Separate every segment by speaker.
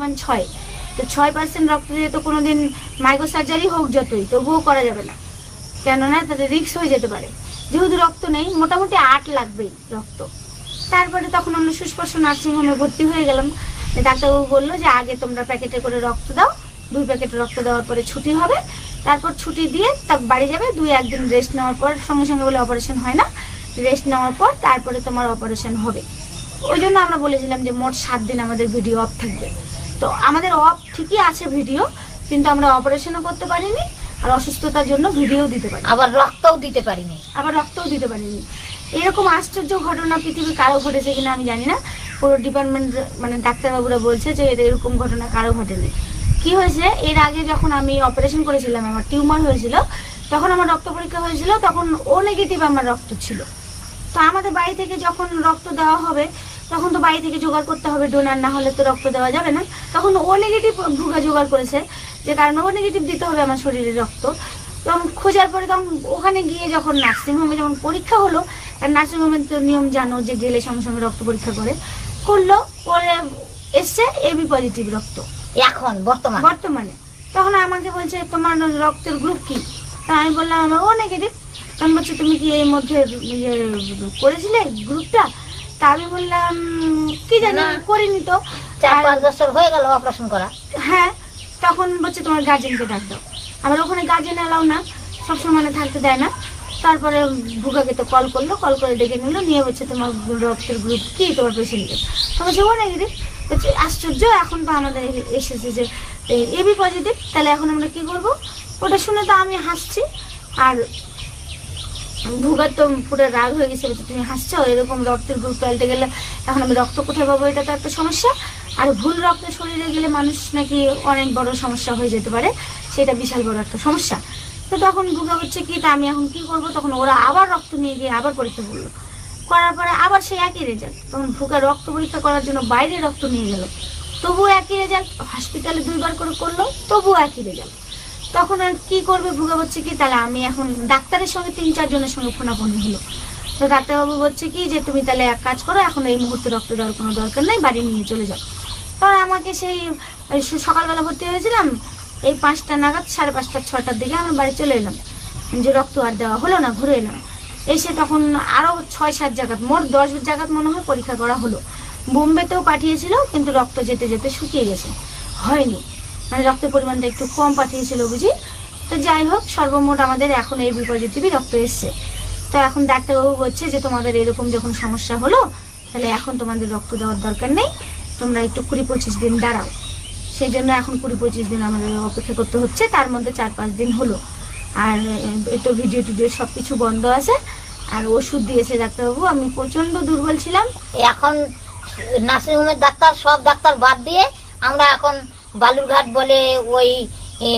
Speaker 1: পরিমাণ ছয়। তো ছয় পার্সেন্ট রক্ত দিয়ে তো কোনোদিন মাইক্রো সার্জারি হোক যতই, তবুও করা যাবে না। কেননা তাদের রিক্স হয়ে যেতে পারে। যেহেতু রক্ত নেই, মোটামুটি আট লাগবেই রক্ত। তারপরে তখন আমরা সুস্পর্শ নার্সিংহোমে ভর্তি হয়ে গেলাম। ডাক্তারবাবু বলল যে, আগে তোমরা প্যাকেটে করে রক্ত দাও। দুই প্যাকেট রক্ত দেওয়ার পরে ছুটি হবে। তারপর ছুটি দিয়ে তার বাড়ি যাবে। দুই একদিন রেস্ট নেওয়ার পর, সঙ্গে সঙ্গে বলে অপারেশন হয় না। রেস্ট নেওয়ার পর তারপরে তোমার অপারেশন হবে। ওই জন্য আমরা বলেছিলাম যে, মোট সাত দিন আমাদের ভিডিও অফ থাকবে। তো আমাদের অফ ঠিকই আছে ভিডিও কিন্তু আমরা অপারেশনও করতে পারিনি আর অসুস্থতার জন্য ভিডিও দিতে পারি
Speaker 2: আবার রক্তও দিতে পারিনি।
Speaker 1: আবার রক্তও দিতে পারিনি। এরকম আশ্চর্য ঘটনা পৃথিবীর কারও ঘটেছে কিনা আমি জানি না। পুরো ডিপার্টমেন্ট মানে ডাক্তারবাবুরা বলছে যে এরকম ঘটনা কারও ঘটেনি। কি হয়েছে? এর আগে যখন আমি অপারেশন করেছিলাম আমার টিউমার হয়েছিল তখন আমার রক্ত পরীক্ষা হয়েছিল তখন ও নেগেটিভ আমার রক্ত ছিল। তো আমাদের বাড়ি থেকে যখন রক্ত দেওয়া হবে তখন তো বাড়ি থেকে জোগাড় করতে হবে ডোনার না হলে তো রক্ত দেওয়া যাবে না। তখন ও নেগেটিভ ভুগা জোগাড় করেছে যে কারণ ও নেগেটিভ দিতে হবে আমার শরীরে রক্ত। তখন খোঁজার পরে তখন ওখানে গিয়ে যখন নার্সিংহোমে যখন পরীক্ষা হলো আর নার্সিংহোমের তো নিয়ম জানো যে গেলে সঙ্গে সঙ্গে রক্ত পরীক্ষা করে। করল পরে এসছে এবি পজিটিভ রক্ত।
Speaker 2: এখন বর্তমান?
Speaker 1: বর্তমানে। তখন আমাকে বলছে তোমার রক্তের গ্রুপ কি? তা আমি বললাম আমার ও নেগেটিভ তখন বলছে তুমি কি এর মধ্যে ইয়ে করেছিলে গ্রুপটা তা আমি বললাম কি জানি। করিনি তো।
Speaker 2: চার পাঁচ বছর হয়ে গেল অপারেশন করা।
Speaker 1: হ্যাঁ তখন বলছে তোমার গার্জেনকে ডাক দাও। আবার ওখানে গার্জেন এলাও না সবসময় মানে থাকতে দেয় না। তারপরে ভুগাকে তো কল করল কল করে ডেকে নিল নিয়ে বলছে তোমার রক্তের গ্রুপ কি তোমার পেশেন্টের তো বলছে ও নেগেটিভ বলছে আশ্চর্য এখন তো আমাদের এসেছে যে এবি পজিটিভ তাহলে এখন আমরা কি করব? ওটা শুনে তো আমি হাসছি। আর ভুগার তো পুরো রাগ হয়ে গেছে তুমি হাসছো, এরকম রক্তের গ্রুপ পাল্টে গেলে এখন আমি রক্ত কোথায় পাবো? এটা তো একটা সমস্যা। আর ভুল রক্ত শরীরে গেলে মানুষ নাকি অনেক বড় সমস্যা হয়ে যেতে পারে, সেটা বিশাল বড় একটা সমস্যা। তো তখন ভুগা হচ্ছে কি, তা আমি এখন কি করব? তখন ওরা আবার রক্ত নিয়ে গিয়ে আবার পরীক্ষা করল। করার পরে আবার সেই একই রেজাল্ট তখন ভুগা রক্ত পরীক্ষা করার জন্য বাইরে রক্ত নিয়ে গেল। তবুও একই রেজাল্ট হসপিটালে দুইবার করে করল, তবুও একই রেজাল্ট তখন আর কি করবে ভুগা বলছে কি, তাহলে আমি এখন ডাক্তারের সঙ্গে তিন চারজনের সঙ্গে ফোনাফোনি হলো। তো ডাক্তারবাবু বলছে কি যে, তুমি তাহলে এক কাজ করো, এখন এই মুহূর্তে রক্ত দেওয়ার কোনো দরকার নেই, বাড়ি নিয়ে চলে যাও। তখন আমাকে সেই সকালবেলা ভর্তি হয়েছিলাম, এই পাঁচটা নাগাদ, সাড়ে পাঁচটা ছটার দিকে আমরা বাড়ি চলে এলাম। যে রক্ত আর দেওয়া হলো না, ঘুরে এলাম। এসে তখন আরও ছয়, সাত জায়গাত, মোট দশ জায়গাত মনে হয় পরীক্ষা করা হলো। বোম্বেতেও পাঠিয়েছিল, কিন্তু রক্ত যেতে যেতে শুকিয়ে গেছে। হয়নি। মানে রক্তের পরিমাণটা একটু কম পাঠিয়েছিল বুঝি। তো যাই হোক, সর্বমোট আমাদের এখন এই পজিটিভই রক্ত এসছে। তো এখন ডাক্তারবাবু বলছে যে, তোমাদের এরকম যখন সমস্যা হলো, তাহলে এখন তোমাদের রক্ত দেওয়ার দরকার নেই। তোমরা একটু কুড়ি পঁচিশ দিন দাঁড়াও। সেই জন্য এখন কুড়ি পঁচিশ দিন আমাদের অপেক্ষা করতে হচ্ছে। তার মধ্যে চার পাঁচ দিন হলো। আর একটু ভিডিও টিডিও সব কিছু বন্ধ আছে। আর ওষুধ দিয়েছে ডাক্তারবাবু। আমি প্রচণ্ড দুর্বল ছিলাম।
Speaker 2: এখন নার্সিংহোমের ডাক্তার, সব ডাক্তার বাদ দিয়ে আমরা এখন বালুরঘাট বলে ওই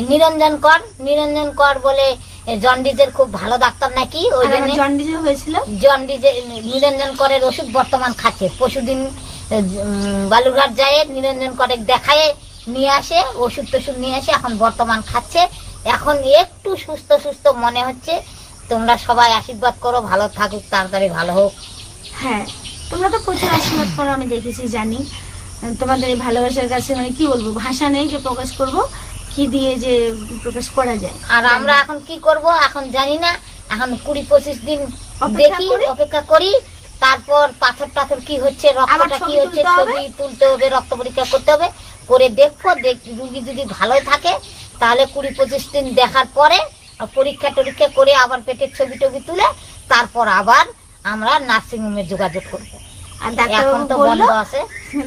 Speaker 2: নিরঞ্জন কর। নিরঞ্জন কর বলে এ, জন্ডিসের খুব ভালো ডাক্তার নাকি? ওই জন্য
Speaker 1: আমার হয়েছিল?
Speaker 2: জন্ডিসে নিরঞ্জন করের ওষুধ বর্তমান খাচ্ছে। উম, বালুরঘাট যায় নিরঞ্জন করে দেখায় নিয়ে আসে ওষুধ টষুধ নিয়ে আসে এখন বর্তমান খাচ্ছে। এখন একটু সুস্থ সুস্থ মনে হচ্ছে। তোমরা সবাই আশীর্বাদ করো ভালো থাকুক তাড়াতাড়ি ভালো হোক।
Speaker 1: হ্যাঁ তোমরা তো প্রচুর আশীর্বাদ করো আমি দেখেছি জানি। তোমাদের এই ভালোবাসার কাছে মানে কি বলব ভাষা নেই যে প্রকাশ করব কি দিয়ে যে প্রকাশ করা যায়।
Speaker 2: আর আমরা এখন কি করব এখন জানি না। এখন কুড়ি পঁচিশ দিন দেখি। অপেক্ষা করি। তারপর পাথর টাথর কি হচ্ছে রক্তটা কি হচ্ছে ছবি তুলতে হবে রক্ত পরীক্ষা করতে হবে। করে দেখব দেখ রুগী যদি ভালো থাকে তাহলে কুড়ি পঁচিশ দিন দেখার পরে পরীক্ষা টরীক্ষা করে আবার পেটের ছবি টবি তুলে তারপর আবার আমরা নার্সিংহোমে যোগাযোগ করব।
Speaker 1: আর
Speaker 2: এখন
Speaker 1: ডাক্তারবাবু
Speaker 2: তো
Speaker 1: বলল
Speaker 2: বন্ধ আছে।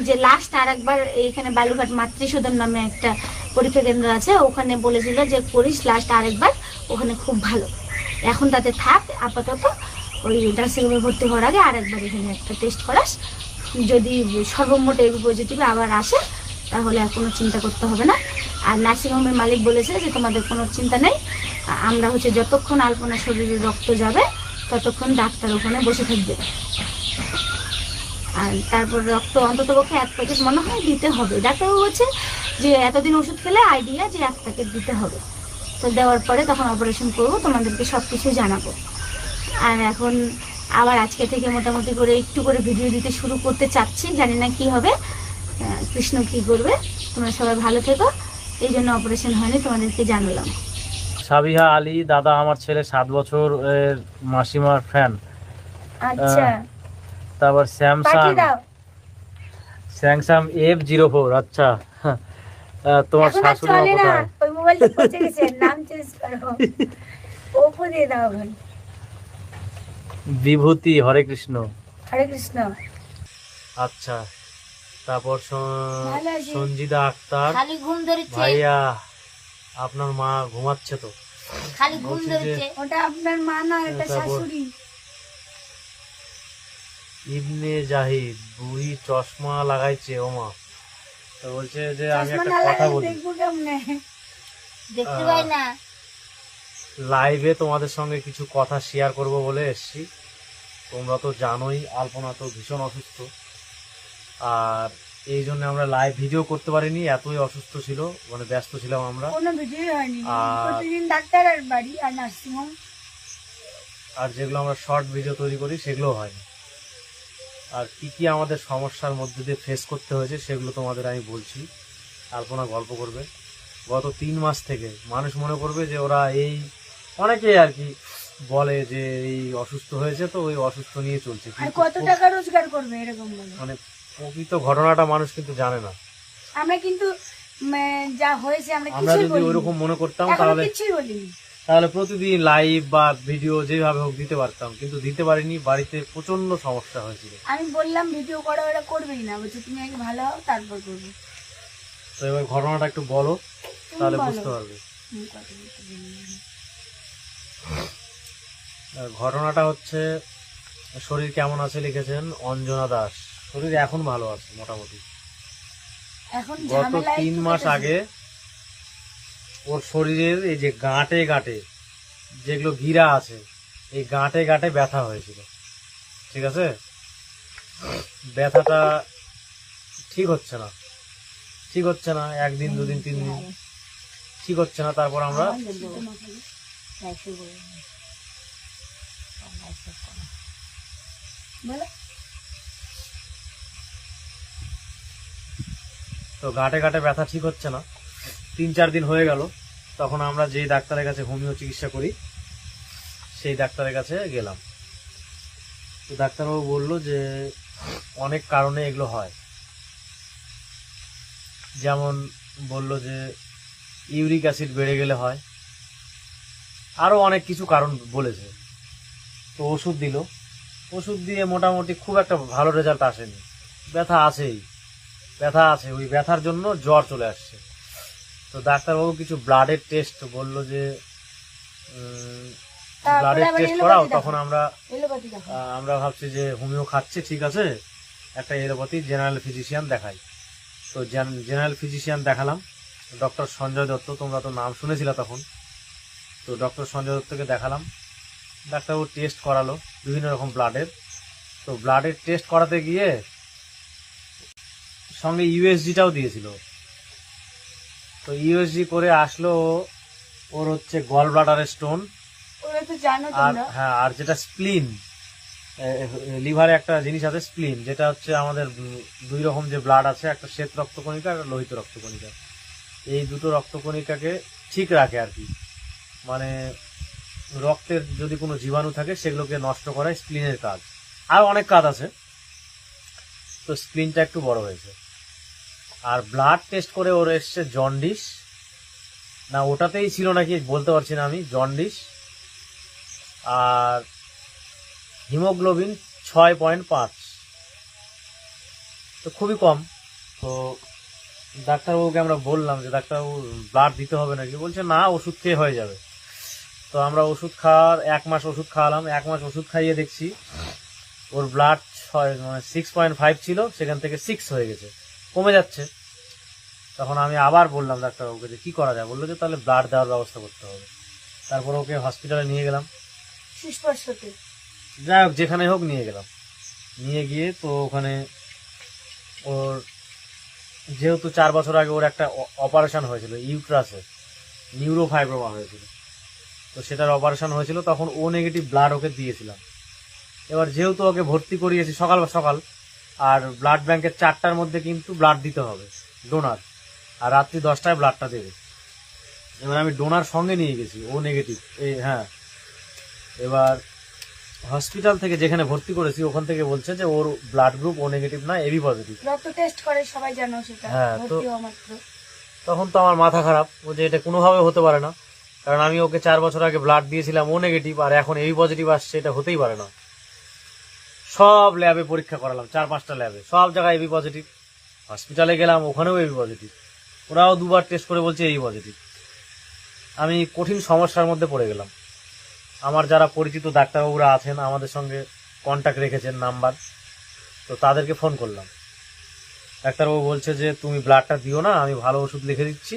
Speaker 1: যে লাস্ট আর একবার এইখানে বালুঘাট মাতৃসদন নামে একটা পরীক্ষা কেন্দ্র আছে ওখানে বলেছিল যে করিস লাস্ট আরেকবার ওখানে খুব ভালো। এখন তাতে থাক আপাতত ওই নার্সিংহোমে ভর্তি হওয়ার আগে আরেকবার এখানে একটা টেস্ট করাস। যদি সর্বমোট এই পজিটিভ আবার আসে তাহলে আর কোনো চিন্তা করতে হবে না। আর নার্সিংহোমের মালিক বলেছে যে তোমাদের কোনো চিন্তা নেই। আমরা হচ্ছে যতক্ষণ আলপনা শরীরে রক্ত যাবে ততক্ষণ ডাক্তার ওখানে বসে থাকবে। আর তারপর রক্ত অন্তত পক্ষে এক প্যাকেট মনে হয় দিতে হবে। ডাক্তারবাবু বলছে যে এতদিন ওষুধ খেলে আইডিয়া যে এক প্যাকেট দিতে হবে। তো দেওয়ার পরে তখন অপারেশন করব তোমাদেরকে সব কিছু জানাব। আর এখন আবার আজকে থেকে মোটামুটি করে একটু করে ভিডিও দিতে শুরু করতে চাচ্ছি জানি না কি হবে। কৃষ্ণ কি করবে? তোমরা সবাই ভালো থেকো। এই জন্য অপারেশন হয়নি তোমাদেরকে জানালাম।
Speaker 3: সাবিহা আলী দাদা আমার ছেলে সাত বছর মাসিমার ফ্যান
Speaker 1: আচ্ছা।
Speaker 3: তারপর Samsung. Samsung F zero four আচ্ছা। তোমার শাশুড়ি মা কোথায়?
Speaker 1: ওই পচে গেছে নাম চেঞ্জ করো। ওপো দিয়ে দাও এখন।
Speaker 3: বিভূতি হরে কৃষ্ণ।
Speaker 1: হরে কৃষ্ণ।
Speaker 3: আচ্ছা তারপর সঞ্জিদা আক্তার।
Speaker 2: খালি ঘুম ধরেছে।
Speaker 3: ভাইয়া আপনার মা ঘুমাচ্ছে তো।
Speaker 2: খালি ঘুম ধরেছে।
Speaker 1: ওটা আপনার মা না এটা
Speaker 3: তারপর-
Speaker 1: শাশুড়ি।
Speaker 3: ইবনে জাহিদ বুড়ি চশমা লাগাইছে ওমা তো বলছে যে আমি একটা কথা বলি।
Speaker 1: দেখব
Speaker 2: দেখতে পাই না।
Speaker 3: লাইভে তোমাদের সঙ্গে কিছু কথা শেয়ার করব বলে এসছি। তোমরা তো জানোই আলপনা তো ভীষণ অসুস্থ। আর এই জন্য আমরা লাইভ ভিডিও করতে পারিনি এতই অসুস্থ ছিল মানে ব্যস্ত ছিলাম আমরা।
Speaker 1: কোনো ভিডিও হয়নি।
Speaker 3: আর-
Speaker 1: প্রতিদিন ডাক্তার আর বাড়ি আর নার্সিংহোম।
Speaker 3: আর যেগুলো আমরা শর্ট ভিডিও তৈরি করি সেগুলো হয়নি। আর কি কি আমাদের সমস্যার মধ্যে দিয়ে ফেস করতে হয়েছে সেগুলো তোমাদের আমি বলছি। আলপনা গল্প করবে। গত তিন মাস থেকে মানুষ মনে করবে যে ওরা এই অনেকেই আর কি বলে যে এই অসুস্থ হয়েছে তো ওই অসুস্থ নিয়ে চলছে।
Speaker 1: কত টাকা রোজগার করবে এরকম
Speaker 3: মানে প্রকৃত ঘটনাটা মানুষ কিন্তু জানে না।
Speaker 1: আমরা কিন্তু যা হয়েছে আমরা
Speaker 3: আমরা যদি
Speaker 1: বলিনি।
Speaker 3: ওইরকম মনে করতাম তাহলে
Speaker 1: কিছুই বলিনি।
Speaker 3: তাহলে প্রতিদিন লাইভ বা ভিডিও যেভাবে হোক দিতে পারতাম কিন্তু দিতে পারিনি বাড়িতে প্রচণ্ড সমস্যা হয়েছিল।
Speaker 1: আমি বললাম ভিডিও করা ওরা করবেই না বলছে তুমি আগে ভালো হও তারপর করবে।
Speaker 3: তো এবার ঘটনাটা একটু বলো তাহলে বুঝতে পারবে। ঘটনাটা হচ্ছে শরীর কেমন আছে লিখেছেন অঞ্জনা দাস। শরীর এখন ভালো আছে মোটামুটি।
Speaker 1: এখন
Speaker 3: গত তিন মাস আগে ওর শরীরের এই যে গাঁটে গাঁটে যেগুলো গিরা আছে, এই গাঁটে গাঁটে ব্যথা হয়েছিল। ঠিক আছে? ব্যথাটা ঠিক হচ্ছে না। ঠিক হচ্ছে না, একদিন, দুদিন, তিন দিন। ঠিক হচ্ছে না, তারপর আমরা তো গাঁটে গাঁটে ব্যথা ঠিক হচ্ছে না। তিন চার দিন হয়ে গেল। তখন আমরা যেই ডাক্তারের কাছে হোমিও চিকিৎসা করি, সেই ডাক্তারের কাছে গেলাম। তো ডাক্তারবাবু বলল যে, অনেক কারণে এগুলো হয়। যেমন বলল যে, ইউরিক অ্যাসিড বেড়ে গেলে হয়। আরও অনেক কিছু কারণ বলেছে। তো ওষুধ দিল। ওষুধ দিয়ে মোটামুটি খুব একটা ভালো রেজাল্ট আসেনি। ব্যথা আছেই। ব্যথা আছে। ওই ব্যথার জন্য জ্বর চলে আসছে। তো ডাক্তারবাবু কিছু ব্লাডের টেস্ট বলল যে ব্লাডের টেস্ট করাও তখন আমরা আমরা ভাবছি যে হোমিও খাচ্ছে ঠিক আছে একটা এলোপ্যাথি জেনারেল ফিজিশিয়ান দেখাই। তো জেনারেল ফিজিশিয়ান দেখালাম। ডক্টর সঞ্জয় দত্ত তোমরা তো নাম শুনেছিলে তখন। তো ডক্টর সঞ্জয় দত্তকে দেখালাম। ডাক্তারবাবু টেস্ট করালো বিভিন্ন রকম ব্লাডের তো ব্লাডের টেস্ট করাতে গিয়ে সঙ্গে ইউএসজিটাও দিয়েছিল। তো ইউএসজি করে আসলো ওর হচ্ছে গল ব্লাডারের স্টোন আর হ্যাঁ আর যেটা স্প্লিন লিভারে একটা জিনিস আছে স্প্লিন যেটা হচ্ছে আমাদের দুই রকম যে ব্লাড আছে একটা শ্বেত রক্তকণিকা আর লোহিত রক্তকণিকা। এই দুটো রক্তকণিকাকে ঠিক রাখে আর কি। মানে রক্তের যদি কোনো জীবাণু থাকে সেগুলোকে নষ্ট করাই স্প্লিনের কাজ। আর অনেক কাজ আছে। তো স্প্লিনটা একটু বড় হয়েছে। আর ব্লাড টেস্ট করে ওর এসছে জন্ডিস না, ওটাতেই ছিল নাকি, বলতে পারছি না আমি জন্ডিস আর হিমোগ্লোবিন ছয় পয়েন্ট পাঁচ। তো খুবই কম। তো ডাক্তারবাবুকে আমরা বললাম যে, ডাক্তারবাবু ব্লাড দিতে হবে নাকি? বলছে, না, ওষুধ খেয়ে হয়ে যাবে। তো আমরা ওষুধ খাওয়ার, এক মাস ওষুধ খাওয়ালাম, এক মাস ওষুধ খাইয়ে দেখছি, ওর ব্লাড ছয় মানে সিক্স পয়েন্ট ফাইভ ছিল, সেখান থেকে সিক্স হয়ে গেছে। কমে যাচ্ছে। তখন আমি আবার বললাম ডাক্তারবাবুকে যে কি করা যায়? বলল যে তাহলে ব্লাড দেওয়ার ব্যবস্থা করতে হবে। তারপর ওকে হসপিটালে নিয়ে গেলাম। যাই হোক যেখানে হোক নিয়ে গেলাম। নিয়ে গিয়ে তো ওখানে ওর যেহেতু চার বছর আগে ওর একটা অপারেশন হয়েছিল ইউট্রাসে নিউরোফাইব্রোমা হয়েছিল। তো সেটার অপারেশন হয়েছিল তখন ও নেগেটিভ ব্লাড ওকে দিয়েছিলাম। এবার যেহেতু ওকে ভর্তি করিয়েছি সকাল সকাল আর ব্লাড ব্যাংকের চারটার মধ্যে কিন্তু ব্লাড দিতে হবে ডোনার আর রাত্রি দশটায় ব্লাডটা দেবে। এবার আমি ডোনার সঙ্গে নিয়ে গেছি ও নেগেটিভ এই হ্যাঁ। এবার হসপিটাল থেকে যেখানে ভর্তি করেছি ওখান থেকে বলছে যে ওর ব্লাড গ্রুপ ও নেগেটিভ না এবি পজিটিভ
Speaker 1: রক্ত টেস্ট করে সবাই জানো সেটা।
Speaker 3: হ্যাঁ, তো- তখন তো আমার মাথা খারাপ ও যে এটা কোনোভাবে হতে পারে না। কারণ আমি ওকে চার বছর আগে ব্লাড দিয়েছিলাম ও নেগেটিভ আর এখন এবি পজিটিভ আসছে এটা হতেই পারে না। সব ল্যাবে পরীক্ষা করালাম, চার পাঁচটা ল্যাবে। সব জায়গায় এবি পজিটিভ হসপিটালে গেলাম, ওখানেও এবি পজিটিভ ওরাও দুবার টেস্ট করে বলছে এবি পজিটিভ আমি কঠিন সমস্যার মধ্যে পড়ে গেলাম। আমার যারা পরিচিত ডাক্তারবাবুরা আছেন, আমাদের সঙ্গে কন্ট্যাক্ট রেখেছেন, নাম্বার। তো তাদেরকে ফোন করলাম। ডাক্তারবাবু বলছে যে, তুমি ব্লাডটা দিও না, আমি ভালো ওষুধ লিখে দিচ্ছি।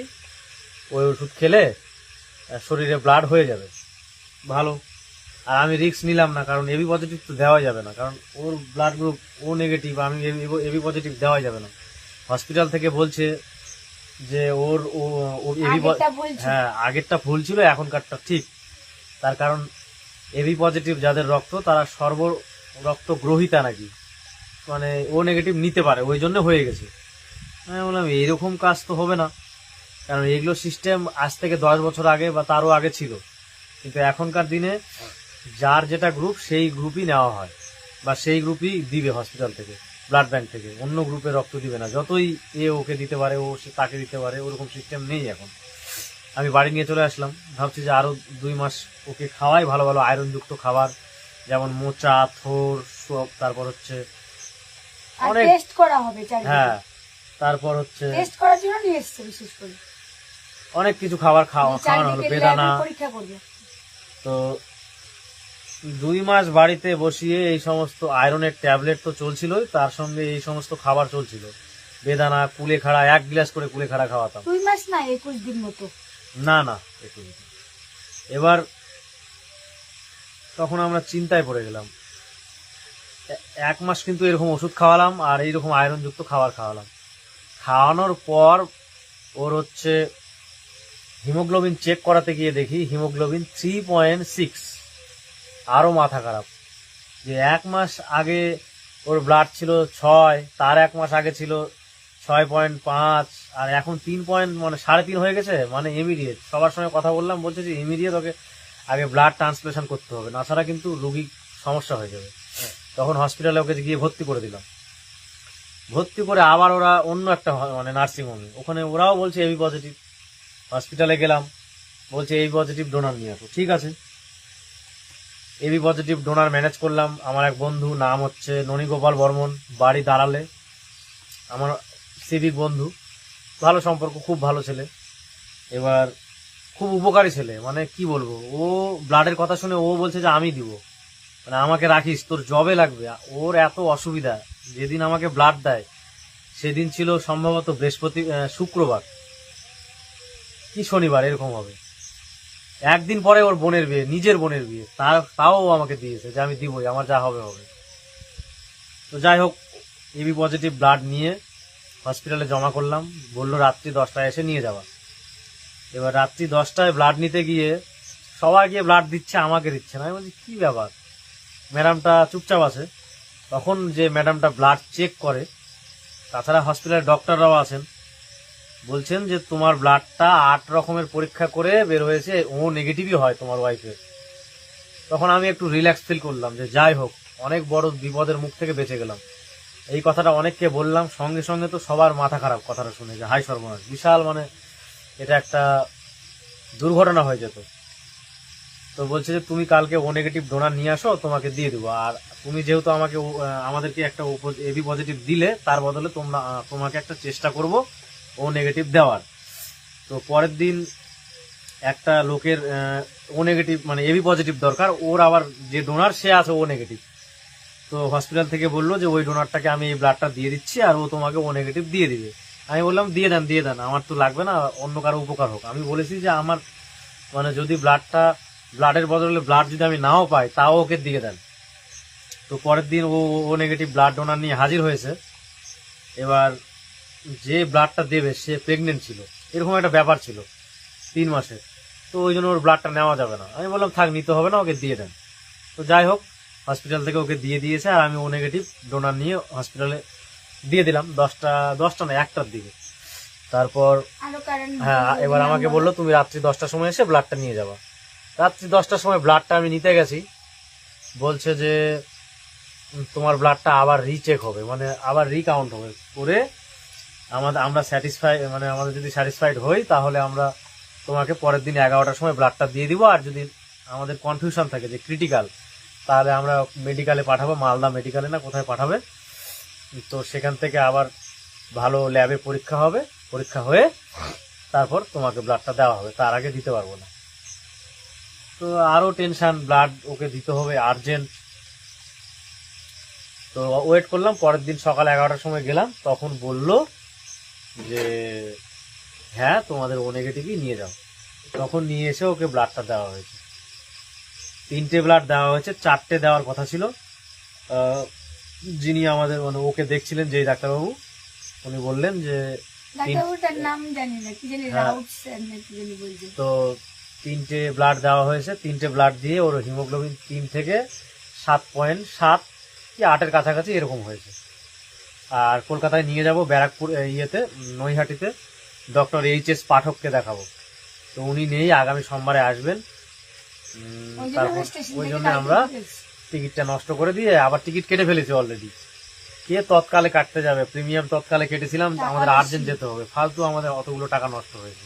Speaker 3: ওই ওষুধ খেলে শরীরে ব্লাড হয়ে যাবে। ভালো। আর আমি রিস্ক নিলাম না কারণ এবি পজিটিভ তো দেওয়া যাবে না। কারণ ওর ব্লাড গ্রুপ ও নেগেটিভ আমি এবি পজিটিভ দেওয়া যাবে না। হসপিটাল থেকে বলছে যে ওর ও এবি হ্যাঁ আগেরটা ভুল ছিল এখনকারটা ঠিক। তার কারণ এবি পজিটিভ যাদের রক্ত তারা সর্ব রক্ত গ্রহিতা নাকি। মানে ও নেগেটিভ নিতে পারে ওই জন্য হয়ে গেছে। আমি বললাম এইরকম কাজ তো হবে না। কারণ এগুলো সিস্টেম আজ থেকে দশ বছর আগে বা তারও আগে ছিল। কিন্তু এখনকার দিনে যার যেটা গ্রুপ সেই গ্রুপই নেওয়া হয়। বা সেই গ্রুপই দিবে হসপিটাল থেকে ব্লাড ব্যাংক থেকে। অন্য গ্রুপে রক্ত দিবে না। যতই এ ওকে দিতে পারে ও সে তাকে দিতে পারে ওরকম সিস্টেম নেই এখন। আমি বাড়ি নিয়ে চলে আসলাম। ভাবছি যে আরও দুই মাস ওকে খাওয়াই ভালো ভালো আয়রনযুক্ত খাবার যেমন মোচা থোর সব তারপর হচ্ছে অনেক-
Speaker 1: টেস্ট করা হবে
Speaker 3: হ্যাঁ তারপর হচ্ছে
Speaker 1: টেস্ট করার জন্য নিয়ে এসছে বিশেষ করে।
Speaker 3: অনেক কিছু খাবার খাওয়া খাওয়ানো হলো বেদানা।
Speaker 1: পরীক্ষা করবে।
Speaker 3: তো দুই মাস বাড়িতে বসিয়ে এই সমস্ত আয়রনের ট্যাবলেট তো চলছিলই তার সঙ্গে এই সমস্ত খাবার চলছিল। বেদানা কুলেখাড়া এক গ্লাস করে কুলেখাড়া খাওয়াতাম।
Speaker 1: দুই মাস না একুশ দিন মতো।
Speaker 3: না না একটু দিতে। এবার তখন আমরা চিন্তায় পড়ে গেলাম। এক মাস কিন্তু এরকম ওষুধ খাওয়ালাম আর এইরকম আয়রনযুক্ত খাবার খাওয়ালাম। খাওয়ানোর পর ওর হচ্ছে হিমোগ্লোবিন চেক করাতে গিয়ে দেখি হিমোগ্লোবিন থ্রি পয়েন্ট সিক্স আরও মাথা খারাপ। যে এক মাস আগে ওর ব্লাড ছিল ছয়, তার এক মাস আগে ছিল ছয় পয়েন্ট পাঁচ, আর এখন তিন পয়েন্ট মানে সাড়ে তিন হয়ে গেছে মানে ইমিডিয়েট সবার সঙ্গে কথা বললাম, বলছে যে ইমিডিয়েট ওকে আগে ব্লাড ট্রান্সপ্লেশন করতে হবে, না ছাড়া কিন্তু রুগী সমস্যা হয়ে যাবে। তখন হসপিটালে ওকে গিয়ে ভর্তি করে দিলাম। ভর্তি করে আবার ওরা অন্য একটা মানে নার্সিং হোমে ওখানে ওরাও বলছে এবি পজিটিভ হসপিটালে গেলাম। বলছে এই পজিটিভ ডোনার নিয়ে আসো। ঠিক আছে। এবি পজিটিভ ডোনার ম্যানেজ করলাম। আমার এক বন্ধু, নাম হচ্ছে ননীগোপাল বর্মন, বাড়ি দাঁড়ালে আমার সিভিক বন্ধু। ভালো সম্পর্ক, খুব ভালো ছেলে। এবার খুব উপকারী ছেলে। মানে কি বলব? ও ব্লাডের কথা শুনে ও বলছে যে, আমি দিব। মানে আমাকে রাখিস, তোর জবে লাগবে। ওর এত অসুবিধা, যেদিন আমাকে ব্লাড দেয়, সেদিন ছিল সম্ভবত বৃহস্পতি শুক্রবার। কি শনিবার, এরকম হবে। একদিন পরে ওর বোনের বিয়ে, নিজের বোনের বিয়ে। তার, তাও আমাকে দিয়েছে যে আমি দিবই, আমার যা হবে হবে। তো যাই হোক এবি পজিটিভ ব্লাড নিয়ে হসপিটালে জমা করলাম। বলল রাত্রি দশটায় এসে নিয়ে যাওয়া এবার রাত্রি দশটায় ব্লাড নিতে গিয়ে সবাই গিয়ে ব্লাড দিচ্ছে, আমাকে দিচ্ছে না। আমি বলছি, কি ব্যাপার? ম্যাডামটা চুপচাপ আছে। তখন যে ম্যাডামটা ব্লাড চেক করে, তাছাড়া হসপিটালের ডক্টররাও আছেন। বলছেন যে তোমার ব্লাডটা আট রকমের পরীক্ষা করে বের হয়েছে, ও নেগেটিভই হয় তোমার ওয়াইফের তখন আমি একটু রিল্যাক্স ফিল করলাম যে যাই হোক, অনেক বড় বিপদের মুখ থেকে বেঁচে গেলাম। এই কথাটা অনেককে বললাম, সঙ্গে সঙ্গে তো সবার মাথা খারাপ কথাটা শুনে যে হাই সর্বনাশ, বিশাল মানে এটা একটা দুর্ঘটনা হয়ে যেত। তো বলছে যে, তুমি কালকে ও নেগেটিভ ডোনার নিয়ে আসো, তোমাকে দিয়ে দেবো। আর তুমি যেহেতু আমাকে আমাদেরকে একটা এবি পজিটিভ দিলে, তার বদলে তোমরা তোমাকে একটা চেষ্টা করব ও নেগেটিভ দেওয়ার। তো পরের দিন একটা লোকের ও নেগেটিভ মানে এবি পজিটিভ দরকার, ওর আবার যে ডোনার সে আছে, ও নেগেটিভ তো হসপিটাল থেকে বলল যে, ওই ডোনারটাকে আমি এই ব্লাডটা দিয়ে দিচ্ছি, আর ও তোমাকে ও নেগেটিভ দিয়ে দিবে। আমি বললাম, দিয়ে দেন দিয়ে দেন, আমার তো লাগবে না, অন্য কারও উপকার হোক। আমি বলেছি যে, আমার মানে যদি ব্লাডটা ব্লাডের বদলে ব্লাড যদি আমি নাও পাই, তাও ওকে দিয়ে দেন। তো পরের দিন ও ও নেগেটিভ ব্লাড ডোনার নিয়ে হাজির হয়েছে। এবার যে ব্লাডটা দেবে সে প্রেগনেন্ট ছিল। এরকম একটা ব্যাপার ছিল তিন মাসের। তো ওই জন্য ওর ব্লাডটা নেওয়া যাবে না। আমি বললাম থাক নিতে হবে না ওকে দিয়ে দেন। তো যাই হোক হসপিটাল থেকে ওকে দিয়ে দিয়েছে আর আমি ও নেগেটিভ ডোনার নিয়ে হসপিটালে দিয়ে দিলাম। দশটা দশটা না একটার দিকে। তারপর হ্যাঁ এবার আমাকে বলল তুমি রাত্রি দশটার সময় এসে ব্লাডটা নিয়ে যাবা। রাত্রি দশটার সময় ব্লাডটা আমি নিতে গেছি। বলছে যে তোমার ব্লাডটা আবার রিচেক হবে মানে আবার রিকাউন্ট হবে। করে আমাদের আমরা স্যাটিসফাই মানে আমাদের যদি স্যাটিসফাইড হই, তাহলে আমরা তোমাকে পরের দিন এগারোটার সময় ব্লাডটা দিয়ে দিব। আর যদি আমাদের কনফিউশন থাকে যে ক্রিটিক্যাল তাহলে আমরা মেডিকেলে পাঠাবো, মালদা মেডিকেলে না, কোথায় পাঠাবে? তো সেখান থেকে আবার ভালো ল্যাবে পরীক্ষা হবে। পরীক্ষা হয়ে তারপর তোমাকে ব্লাডটা দেওয়া হবে। তার আগে দিতে পারব না। তো আরও টেনশান ব্লাড ওকে দিতে হবে আর্জেন্ট তো ওয়েট করলাম, পরের দিন সকাল এগারোটার সময় গেলাম, তখন বলল যে হ্যাঁ তোমাদের ও নেগেটিভই নিয়ে যাও। তখন নিয়ে এসে ওকে ব্লাডটা দেওয়া হয়েছে। তিনটে ব্লাড দেওয়া হয়েছে চারটে দেওয়ার কথা ছিল। যিনি আমাদের মানে ওকে দেখছিলেন যেই ডাক্তারবাবু উনি বললেন যে হ্যাঁ। তো তিনটে ব্লাড দেওয়া হয়েছে তিনটে ব্লাড দিয়ে ওর হিমোগ্লোবিন তিন থেকে সাত পয়েন্ট সাত কি আটের কাছাকাছি এরকম হয়েছে। আর কলকাতায় নিয়ে যাব ব্যারাকপুর ইয়েতে নৈহাটিতে। ডক্টর এইচ এস পাঠককে দেখাবো। তো উনি নেই আগামী সোমবারে আসবেন। তারপর ওই জন্য আমরা টিকিটটা নষ্ট করে দিয়ে আবার টিকিট কেটে ফেলেছি অলরেডি কে তৎকালে কাটতে যাবে? প্রিমিয়াম তৎকালে কেটেছিলাম আমাদের আর্জেন্ট যেতে হবে। ফালতু আমাদের অতগুলো টাকা নষ্ট হয়েছে।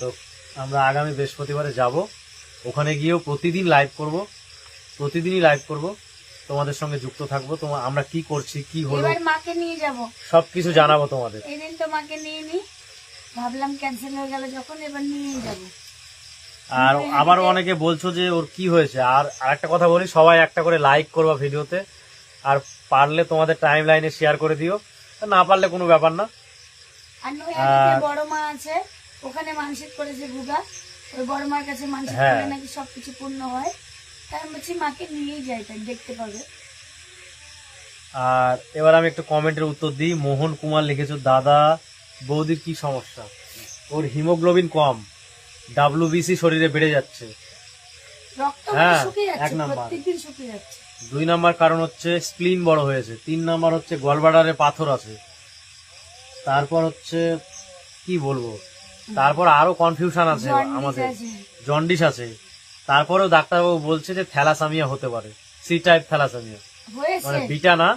Speaker 3: তো আমরা আগামী বৃহস্পতিবারে যাব। ওখানে গিয়েও প্রতিদিন লাইভ করব। প্রতিদিনই লাইভ করব। তোমাদের সঙ্গে যুক্ত থাকব। তোমার আমরা কি করছি কি হলো?
Speaker 1: এবার মাকে নিয়ে যাব।
Speaker 3: সবকিছু জানাব তোমাদের।
Speaker 1: এদিন তো মাকে নিয়ে নি। ভাবলাম ক্যান্সেল হয়ে গেল যখন এবার নিয়েই যাব।
Speaker 3: আর আবার অনেকে বলছো যে ওর কি হয়েছে। আর আরেকটা কথা বলি সবাই একটা করে লাইক করবা ভিডিওতে। আর পারলে তোমাদের টাইম লাইনে শেয়ার করে দিও। না পারলে কোনো ব্যাপার না।
Speaker 1: আর বড় মা আছে ওখানে মানসিক করেছে বুগা ওই বড় মার কাছে মানসিক
Speaker 3: হ্যাঁ।
Speaker 1: করলে নাকি সবকিছু পূর্ণ হয়। তাই আমি বলছি মাকে নিয়েই যাই তাই দেখতে পাবে।
Speaker 3: আর এবার আমি একটা কমেন্টের উত্তর দিই। মোহন কুমার লিখেছো দাদা বৌদির কি সমস্যা? ওর হিমোগ্লোবিন কম। ডাব্লিউবিসি শরীরে বেড়ে যাচ্ছে। হ্যাঁ, এক নাম্বার। দুই নাম্বার কারণ হচ্ছে স্প্লিন বড় হয়েছে। তিন নাম্বার হচ্ছে গলবাডারে পাথর আছে। তারপর হচ্ছে কি বলব? তারপর আরও কনফিউশন আছে আমাদের। জন্ডিস আছে। তারপরেও ডাক্তারবাবু বলছে যে থ্যালাসামিয়া হতে পারে। C type thalassemia. মানে বিটা না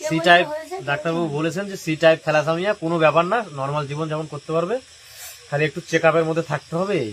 Speaker 3: সি টাইপ ডাক্তারবাবু বলেছেন যে সি টাইপ থ্যালাসামিয়া কোনো ব্যাপার না নর্মাল জীবন যেমন করতে পারবে খালি একটু চেক আপের মধ্যে থাকতে হবে এই।